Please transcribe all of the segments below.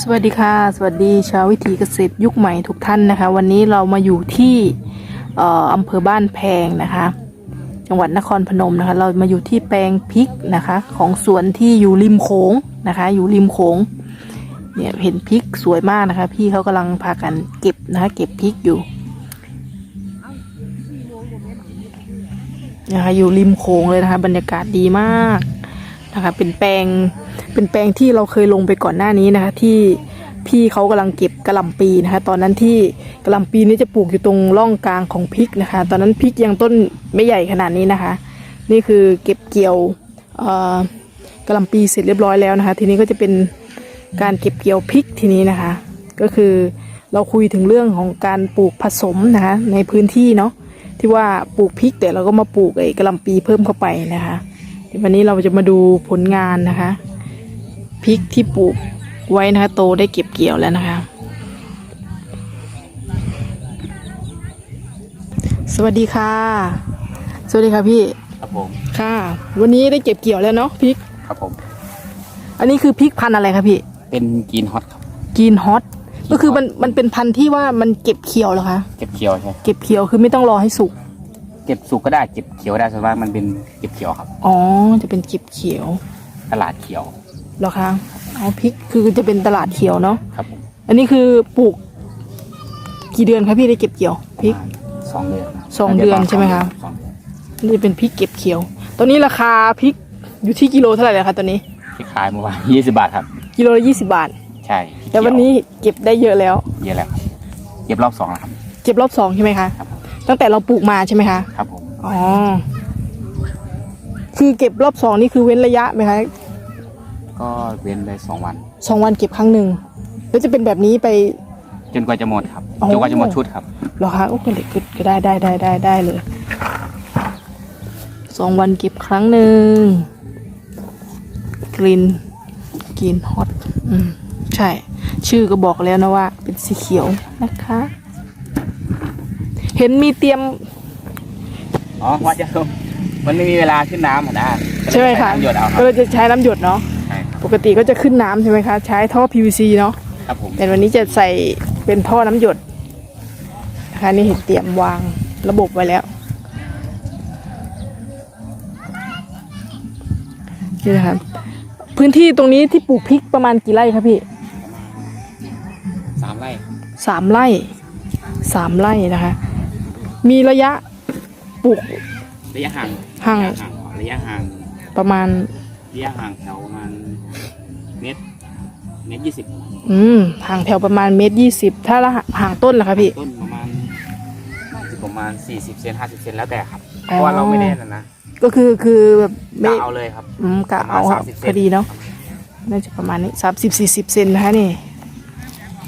สวัสดีค่ะ สวัสดีชาววิถีเกษตรยุคใหม่ทุกท่านนะคะ วันนี้เรามาอยู่ที่เอ่ออำเภอบ้านแพงนะคะ จังหวัดนครพนมนะคะ เรามาอยู่ที่แปลงพริกนะคะ ของสวนที่อยู่ริมโขงนะคะ อยู่ริมโขงเนี่ยเห็นพริกสวยมากนะคะ พี่เขากำลังพากันเก็บนะคะ เก็บพริกอยู่นะคะอยู่ริมโขงเลยนะคะ บรรยากาศดีมากนะคะ เป็นแปลง เป็นแปลงที่เราเคยลงไปก่อนหน้านี้นะคะ ที่พี่เขากำลังเก็บกระหล่ำปีนะคะ ตอนนั้นที่กระหล่ำปีนี้จะปลูกอยู่ตรงร่องกลางของพริกนะคะ ตอนนั้นพริกยังต้นไม่ใหญ่ขนาดนี้นะคะ นี่คือเก็บเกี่ยวกระหล่ำปีเสร็จเรียบร้อยแล้วนะคะ ทีนี้ก็จะเป็นการเก็บเกี่ยวพริกทีนี้นะคะ ก็คือเราคุยถึงเรื่องของการปลูกผสมนะคะในพื้นที่เนาะที่ว่าปลูกพริกแต่เราก็มาปลูกไอ้กระหล่ำปีเพิ่มเข้าไปนะคะวันนี้เราจะมาดูผลงานนะคะ พริกที่ปลูกไว้นะคะโตได้เก็บเกี่ยวแล้วนะคะ สวัสดีค่ะ สวัสดีค่ะพี่ ครับผม ค่ะ วันนี้ได้เก็บเกี่ยวแล้วเนาะพริก ครับผม อันนี้คือพริกพันธุ์อะไรคะพี่ เป็นกรีนฮอตครับกีนฮอต ก็คือมันมันเป็นพันธุ์ที่ว่ามันเก็บเขียวเหรอคะ เก็บเขียวใช่ เก็บเขียวคือไม่ต้องรอให้สุก เก็บสุกก็ได้ เก็บเขียวได้ส่วนมากมันเป็นเก็บเขียวครับ อ๋อ จะเป็นเก็บเขียว ตลาดเขียว เหรอคะอ๋อพริกคือจะเป็นตลาดเขียวเนาะครับผมอันนี้คือปลูก กี่เดือนคะพี่ได้เก็บเกี่ยวพริก สองเดือนสองเดือนใช่ไหมคะ สองเดือนนี่เป็นพริกเก็บเขียว ตอนนี้ราคาพริกอยู่ที่กิโลเท่าไหร่แล้วคะตอนนี้ ที่ขายเมื่อวานยี่สิบบาทครับ กิโลละยี่สิบาท ใช่พริกแต่วันนี้เก็บได้เยอะแล้ว เขียวเยอะแล้วครับเก็บรอบสองแล้วครับ เก็บรอบสองใช่ไหมคะ ครับผมตั้งแต่เราปลูกมาใช่ไหมคะ ครับผม อ๋อ คือเก็บรอบสองนี่คือเว้นระยะไหมคะ ก็เว้นได้สองวัน สองวันเก็บครั้งหนึ่งแล้วจะเป็นแบบนี้ไป จนกว่าจะหมดครับอ๋อจนกว่าจะหมดชุดครับ เหรอคะโอ้ก็เลยก็ได้ได้ได้ได้ได้เลยสองวันเก็บครั้งหนึ่งกลิ่นกลิ่นฮอตอืมใช่ ชื่อก็บอกแล้วนะว่า เป็นสีเขียวนะคะ เห็นมีเตรียม อ๋อวัดจะลงมันไม่มีเวลาขึ้นน้ำอะนะใช่ไหมคะน้ำหยดเอาครัก็บเลยจะใช้น้ำหยดเนาะใช่ครับ ปกติก็จะขึ้นน้ำใช่ไหมคะ ใช้ท่อ PVC เนาะครับผมแต่วันนี้จะใส่เป็นท่อน้ำหยดนะคะนี่เห็นเตรียมวางระบบไว้แล้วนี่นะคะพื้นที่ตรงนี้ที่ปลูกพริกประมาณกี่ไร่ครับพี่สามไร่สามไร่สามไร่นะคะ มีระยะปลูกระยะห่างห่างระยะห่างระยะห่างประมาณระยะห่างแถวประมาณ เมตรเมตรยี่สิบอืมห่างแถวประมาณเมตรยี่สิบถ้าละห่างต้นล่ะคะพี่ ต้นประมาณประมาณสี่สิบเซนห้าสิบเซนแล้วแต่ครับ เพอ๋อราะว่าเราไม่ได้นั่นนะก็คือคือแบบไม่กะเอาเลยครับ อืมกะเอาประคมารับณ30พอดีเนาะน่าจะประมาณนี้สามสิบสี่สิบเซนนะคะนี่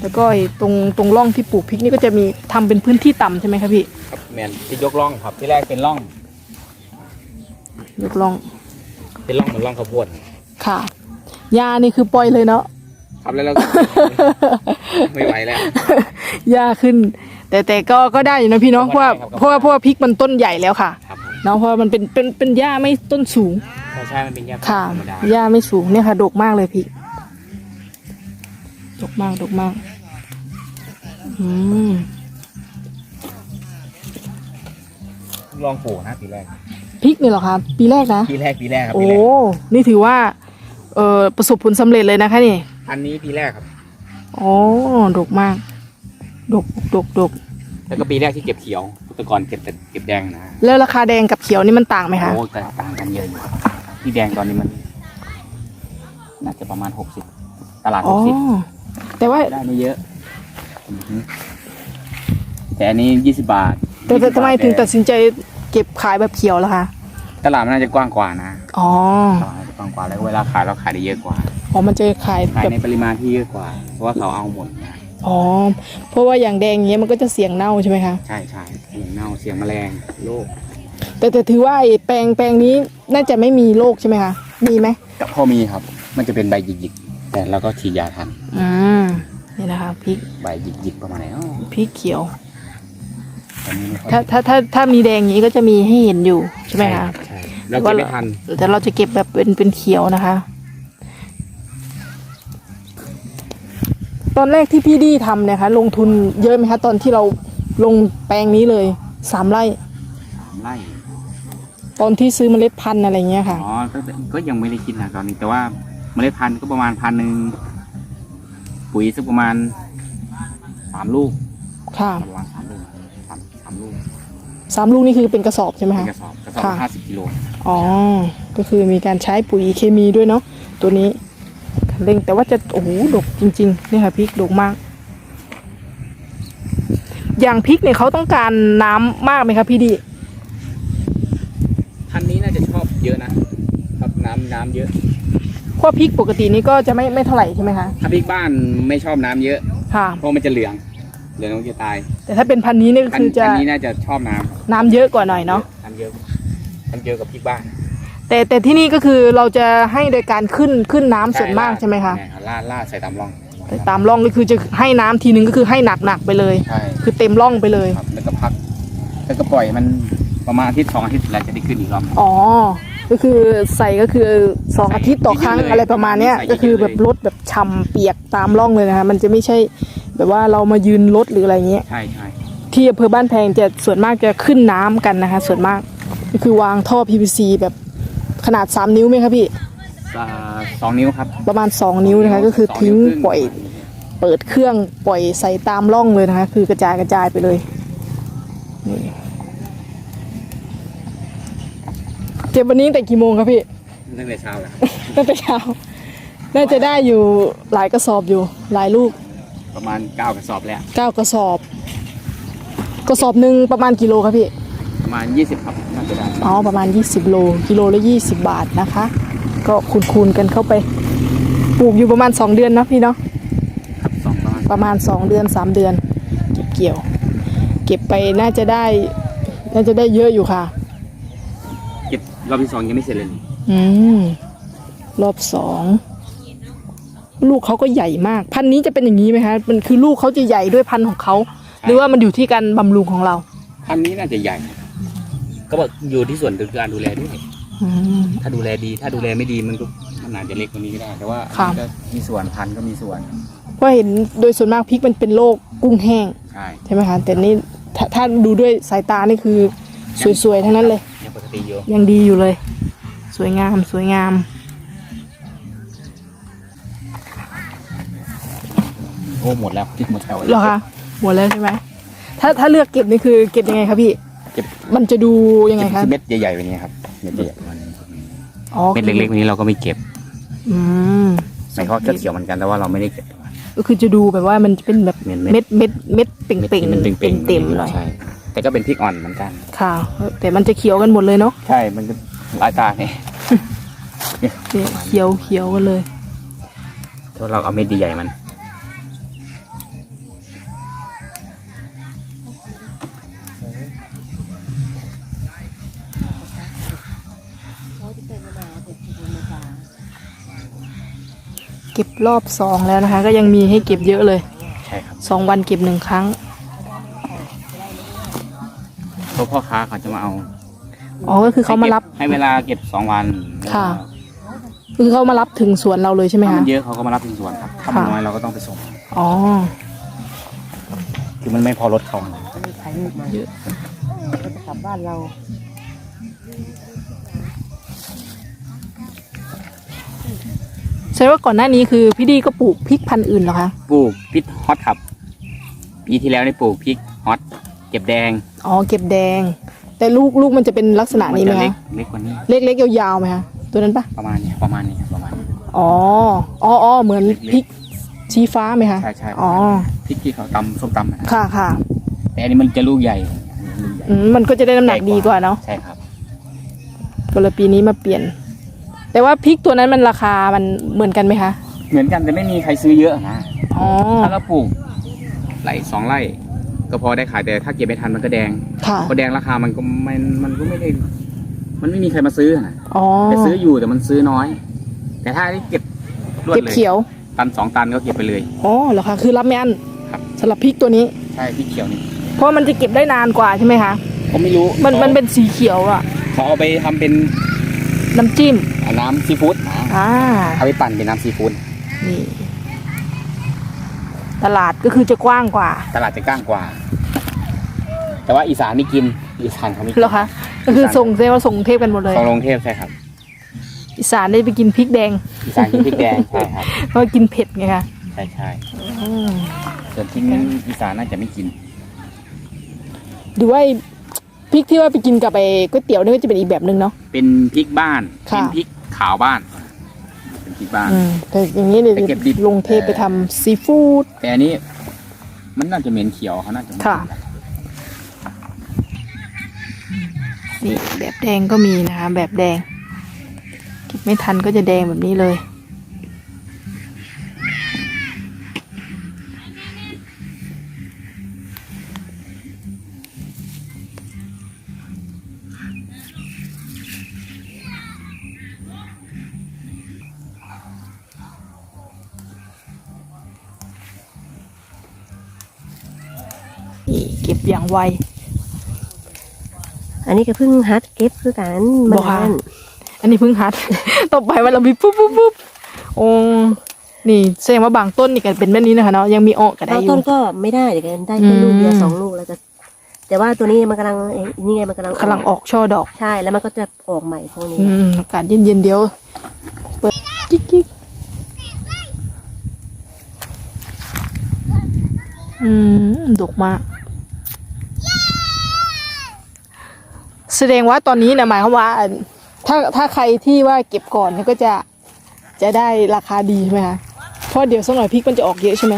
แล้วก็ไอ้ตรงตรงร่องที่ปลูกพริกนี่ก็จะมีทำเป็นพื้นที่ต่ำใช่ไหมครับพี่ครับแมนที่ยกร่องครับที่แรกเป็นร่องยกร่อง เป็นร่องเหมือนร่องข้าวโพดค่ะ ยานี่คือปล่อยเลยเนาะครับแล้วเราก็ไม่ไหวแล้วหญ้าขึ้น แต่แต่ก็ก็ได้อยู่นะพี่เนาะเพราะว่าก็ได้ครับเพราะว่าเพราะว่าพริกมันต้นใหญ่แล้วค่ะครับผมเนาะเพราะว่ามันเป็นเป็นเป็นหญ้าไม่ต้นสูงใช่ใช่มันเป็นยาค่ะธรรมดาหญ้าไม่สูงเนี่ยค่ะดกมากเลยพริกดกมากดกมากอืมลองปลูกนะปีแรก พริกเนี่ยเหรอคะปีแรกนะ ปีแรกปีแรกครับโอ้ปีแรกนี่ถือว่า เออประสบผลสำเร็จเลยนะคะนี่ อันนี้ปีแรกครับ อ๋อดกมาก ดกดกดกแล้วก็ปีแรกที่เก็บเขียวแต่ก่อนเก็บแต่เก็บแดงนะแล้วราคาแดงกับเขียวนี่มันต่างไหมคะโอ้แต่ต่างกันเยอะอยู่ที่แดงตอนนี้มัน น่าจะประมาณหกสิบตลาดอ๋หอกสิบแต่ว่า ได้ไม่เยอะอือฮึแต่อันนี้ยี่สิบบาทแต่แต่20ทำไมบาทถึงตัดสินใจเก็บขายแบบเขียวล่ะคะ ตลาดมันน่าจะกว้างกว่านะอ๋อตลาดน่าจะกว้างกว่าแล้วเวลาขายเราขายได้เยอะกว่าอ๋อมันจะขายขายแบบในปริมาณที่เยอะกว่า เพราะว่าเขาเอาหมดนะอ๋อเพราะว่าอย่างแดงอย่างเงี้ยมันก็จะเสี่ยงเน่าใช่ไหมคะใช่ใช่เสียงเน่าเสียงแมลงโรคแต่แต่ถือว่าไอ้แปลงแปลงนี้น่าจะไม่มีโรคใช่ไหมคะมีไหมแต่พอมีครับ มันจะเป็นใบหยิกๆแต่เราก็ฉีดยาทันอืมนี่นะคะพริกใบหยิกๆประมาณไหนอ๋อพริกเขียว ตอนนี้ไม่ค่อยถ้าถ้าถ้าถ้ามีแดงอย่างนี้ก็จะมีให้เห็นอยู่ใช่ไหมคะใช่ เราเก็บไม่ทัน แต่เราจะเก็บแบบเป็นเป็นเขียวนะคะ ตอนแรกที่พี่ดีทำเนี่ยคะ ลงทุนเยอะไหมคะ ตอนที่เราลงแปลงนี้เลยสามไร่สามไร่ตอนที่ซื้อเมล็ดพันธุ์อะไรเงี้ยค่ะอ๋อก็ก็ยังไม่ได้คิดนะตอนนี้ แต่ว่าเมล็ดพันธุ์ก็ประมาณพันหนึ่งปุ๋ยสักประมาณสามลูกค่ะประมาณ สามลูกนี่คือเป็นกระสอบใช่ไหมเป็นคะกระสอบกระสอบค่ะ ห้าสิบกิโลอ๋อ ก็คือมีการใช้ปุ๋ยเคมีด้วยเนาะตัวนี้เร่งแต่ว่าจะโอ้โหดกจริงๆเนี่ยค่ะพริกดกมาก อย่างพริกเนี่ยเขาต้องการน้ำมากไหมคะพี่ดีพันธุ์นี้น่าจะชอบเยอะนะครับน้ำน้ำเยอะเพราะพริกปกตินี่ก็จะไม่ไม่เท่าไหร่ใช่ไหมคะถ้าพริกบ้านไม่ชอบน้ำเยอะค่ะ เพราะมันจะเหลือง เหลืองมันจะตายแต่ถ้าเป็นพันธุ์นี้นี่ก็พันคือธุ์จะพันธุ์นี้น่าจะชอบน้ำน้ำเยอะกว่าหน่อยเนาะน้ำเยอะน้ำเยอะกับพริกบ้านแต่แต่ที่นี่ก็คือเราจะให้โดยการขึ้นขึ้นน้ำส่วนมากใช่ไหมคะใช่ลาดลาดใส่ตามร่องแต่ตามร่องก็คือจะให้น้ำทีนึงก็คือให้หนักหนักๆไปเลย ใช่คือเต็มร่องไปเลยครับแล้วก็พัก แล้วก็ปล่อยมันประมาณอาทิตย์สองอาทิตย์แล้วจะได้ขึ้นอีกรอบ อ๋อก็คือใส่ก็คือสองอาทิตย์ต่อครั้งใส่เยอะๆเลยอะไรประมาณเนี้ยใส่เยอะๆก็คือแบบลดแบบฉ่ำเปียกตามร่องเลยนะคะมันจะไม่ใช่ แบบว่าเรามายืนรถหรืออะไรเงี้ย ใช่ใช่ที่อำเภอบ้านแพงจะส่วนมากจะขึ้นน้ำกันนะคะ ส่วนมากก็คือวางท่อ PVC แบบขนาด 3 นิ้วไหมคะพี่ อ่าสองนิ้วครับประมาณ 2 นิ้วนะคะก็คือสทิ้งนิ้วครึ่ปล่อยเปิดเครื่องปล่อยใส่ตามร่องเลยนะคะ คือกระจายกระจายไปเลยนี่เก็บวันนี้ตั้งแต่กี่โมงครับพี่ ตั้งแต่เช้าแล้วครับตั้งแต่เช้า น่าจะได้อยู่หลายกระสอบอยู่หลายลูก ประมาณเก้ากระสอบแล้ว เก้ากระสอบ กระสอบหนึ่งประมาณกิโลครับพี่ ประมาณยี่สิบครับน่าจะได้ อ๋อประมาณ 20 โล กิโลละ20 บาทนะคะ ก็คูณๆกันเข้าไป ปลูกอยู่ประมาณ 2 เดือนเนาะพี่เนาะ ครับสองประมาณประมาณ 2 เดือน 3 เดือนเก็บเกี่ยว เก็บไปน่าจะได้ น่าจะได้เยอะอยู่ค่ะ เก็บรอบที่สองยังไม่เสร็จเลยนี่อืม รอบสอง ลูกเขาก็ใหญ่มาก พันธุ์นี้จะเป็นอย่างนี้ไหมคะมันคือลูกเขาจะใหญ่ด้วยพันธุ์ของเขาหรือว่ามันอยู่ที่การบำรุงของเรา พันธุ์นี้น่าจะใหญ่ ก็บอกอยู่ที่ส่วนการดูแลด้วย อืม ถ้าดูแลดี ถ้าดูแลไม่ดีมันก็มันอาจจะเล็กกว่านี้ก็ได้ แต่ว่าครับมันก็มีส่วนพันธุ์ก็มีส่วน เพราะเห็นโดยส่วนมากพริกมันเป็นโรคกุ้งแห้งใช่ใช่ไหมคะแต่นี่ถ้าถ้าดูด้วยสายตานี่คือสวยๆทั้งนั้นเลย ยังปกติอยู่ยังดีอยู่เลย สวยงามสวยงาม อ้หมดแล้วพริกหมดแถวเหรอคะหมดแล้วใช่ไหมถ้าถ้าเลือกเก็บนี่คือเก็บยังไงคะพี่ เก็บมันจะดูยังไงคะเม็ดใหญ่ๆแบบนี้ครับเม็ดใหญ่ๆประมาณนี้อ๋อเม็ดเล็กๆแบบนี้เราก็ไม่เก็บอืมในข้อก็เขียวเหมือนกันแต่ว่าเราไม่ได้เก็บ ก็คือจะดูแบบว่ามันจะเป็นแบบเม็เม็ดดเม็ดเม็ดเป่งม็ดเป่งที่มันเต็เป่มงๆเต็มๆหน่อยใช่แต่ก็เป็นพริกอ่อนเหมือนกัน ค่ะ แต่มันจะเขียวกันหมดเลยเนาะใช่ มันก็หลายตาเนี่ยเนี่ยเขียวเขียวกันเลยถ้าเราเอาเม็ดใหญ่ๆมัน เก็บรอบสองแล้วนะคะ ก็ยังมีให้เก็บเยอะเลยใช่ครับสองวันเก็บหนึ่งครั้ง เพราะพ่อค้าเขาจะมาเอาอ๋อก็คือเขามารับให้เวลาเก็บสองวันค่ะ คือเขามารับถึงสวนเราเลยใช่ไหมถ้ามัคะ นเยอะเขาก็มารับถึงสวนครับถ้ามันค่ะ น้อยเราก็ต้องไปส่ง อ๋อ คือมันไม่พอรถเขาถ่ายรูปมาเยอะก็จะกลับบ้านเรา ใช่ว่าก่อนหน้านี้คือพี่ดีก็ปลูกพริกพันธุ์อื่นเหรอคะ ปลูกพริกฮอตครับปีที่แล้วได้ปลูกพริกฮอตเก็บแดงอ๋อเก็บแดง แต่ลูกลูกมันจะเป็นลักษณะนี้ไหมจะเล็กคะเล็กกว่านี้ เล็กๆยาวๆไหมคะตัวนั้นปะประมาณนี้ประมาณนี้ประมาณนี้ อ๋ออ๋ออ๋อเหมือนพริกชี้ฟ้าไหมคะใช่ใช่ อ๋อพริกที่เขาตำส้มตำนะค่ะค่ะแต่อันนี้มันจะลูกใหญ่ลูกใหญ่อืมมันก็จะได้น้ำหนักดีกว่าเนาะใช่ครับก็เลยปีนี้มาเปลี่ยน แต่ว่าพริกตัวนั้นมันราคามันเหมือนกันไหมคะเหมือนกันแต่ไม่มีใครซื้อเยอะนะอ๋อถ้าเราปลูกไร่สองไร่ก็พอได้ขายแต่ถ้าเก็บไม่ทันมันก็แดงค่ะพอแดงราคามันก็ไม่มันก็ไม่ได้ มันไม่มีใครมาซื้อนะอ๋อแต่ซื้ออยู่แต่มันซื้อน้อย แต่ถ้าได้เก็บรวดเก็บเลยเขียว ตันสองตันก็เก็บไปเลยอ๋อเหรอคะคือรับไม่อันครับสำหรับพริกตัวนี้ใช่พริกเขียวนี่เพราะมันจะเก็บได้นานกว่าใช่ไหมคะผมไม่รู้มันขามันเป็นสีเขียวอะเขาเอาไปทำเป็นน้ำจิ้ม น้ำซีฟู้ดนะอ่าเอาไปปั่นเป็นน้ำซีฟู้ดนี่ ตลาดก็คือจะกว้างกว่า ตลาดจะกว้างกว่า แต่ว่าอีสานไม่กิน อีสานเขาไม่กินเหรอคะก็คือส่งเซว่าส่งกรุงเทพกันหมดเลยของลงเทพใช่ครับ อีสานได้ไปกินพริกแดงอีสานกินพริกแดงใช่ครับเพราะว่ากินเผ็ดไงคะใช่ใช่อืมส่วนพริกอีสานน่าจะไม่กิน หรือว่าไอ้พริกที่ว่าไปกินกับไอ้ก๋วยเตี๋ยวนี่ก็จะเป็นอีกแบบหนึ่งเนาะ เป็นพริกบ้าน ค่ะ เป็นพริก ขาวบ้านเป็นพริกบ้าน อืมแต่อย่างนี้เนี่ยไปเก็บดิบ ลงเทพไปทำซีฟู้ด แต่อันนี้ มันน่าจะเหม็นเขียวเขาน่าจะไม่ค่ะกินนี่แบบแดงก็มีนะคะ แบบแดงเก็บไม่ทันก็จะแดงแบบนี้เลย อย่างไว อันนี้ก็เพิ่งฮัดเก็บคือกันบ่ค่ะมันอันนี้เพิ่งหัด ต่อไปวันเรามีปุ๊บปุ๊บปุ๊บโอ้นี่แสดงว่าบางต้นนี่กันเป็นแบบนี้นะคะเนาะยังมีออกก็ได้บางอยู่ ต้นก็ไม่ได้เดี๋ยวกันได้แค่อืมลูกเดียวสองลูกแล้วจะแต่ว่าตัวนี้มันกำลังเอ้ยนี่ไงมันกำลังกำลังออกช่อดอก ใช่แล้วมันก็จะออกใหม่พวกนี้ อืมอากาศเย็นๆเดียวเปิดกิ๊กกิ๊กอืมดกมาก แสดงว่าตอนนี้นะหมายความว่า ถ้าถ้าใครที่ว่าเก็บก่อนเนี่ยก็จะจะได้ราคาดีใช่ไหมคะเพราะเดี๋ยวสักหน่อยพริกมันจะออกเยอะใช่ไหม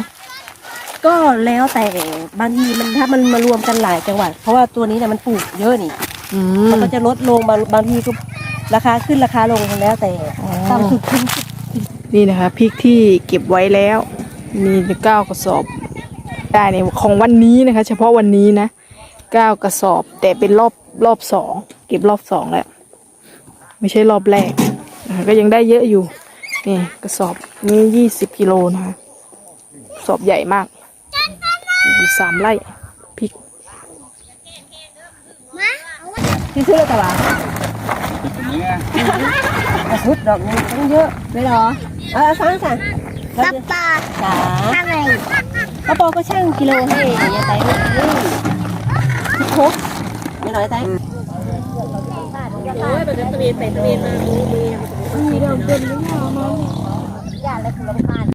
ก็แล้วแต่บางทีมันถ้ามันมารวมกันหลายจังหวัดเพราะว่าตัวนี้เนี่ยมันปลูกเยอะนี่อืมมันก็จะลดลงบางบางทีก็ราคาขึ้นราคาลงแล้วแต่อ๋อต่ำสุดขึ้นนี่นะคะพริกที่เก็บไว้แล้ว มีเก้ากระสอบได้ในของวันนี้นะคะ เฉพาะวันนี้นะเก้ากระสอบแต่เป็นรอบ รอบสองเก็บรอบสองแล้ว ไม่ใช่รอบแรกนะคะก็ยังได้เยอะอยู่ นี่กระสอบนี้ยี่สิบกิโลนะคะกระสอบใหญ่มากอยู่สามไร่พริกที่ซื้อแต่ว่าเป็นเนื้อพุดดอกนี้ต้องเยอะไม่หรอเออฟังสั่งป้าป้าจ๋าอะไรป้าปอก็ช่างกิโลให้ยายไต้ ด้วยทุกครบไม่น้อยไต้อย่าเลยคือรำคาญ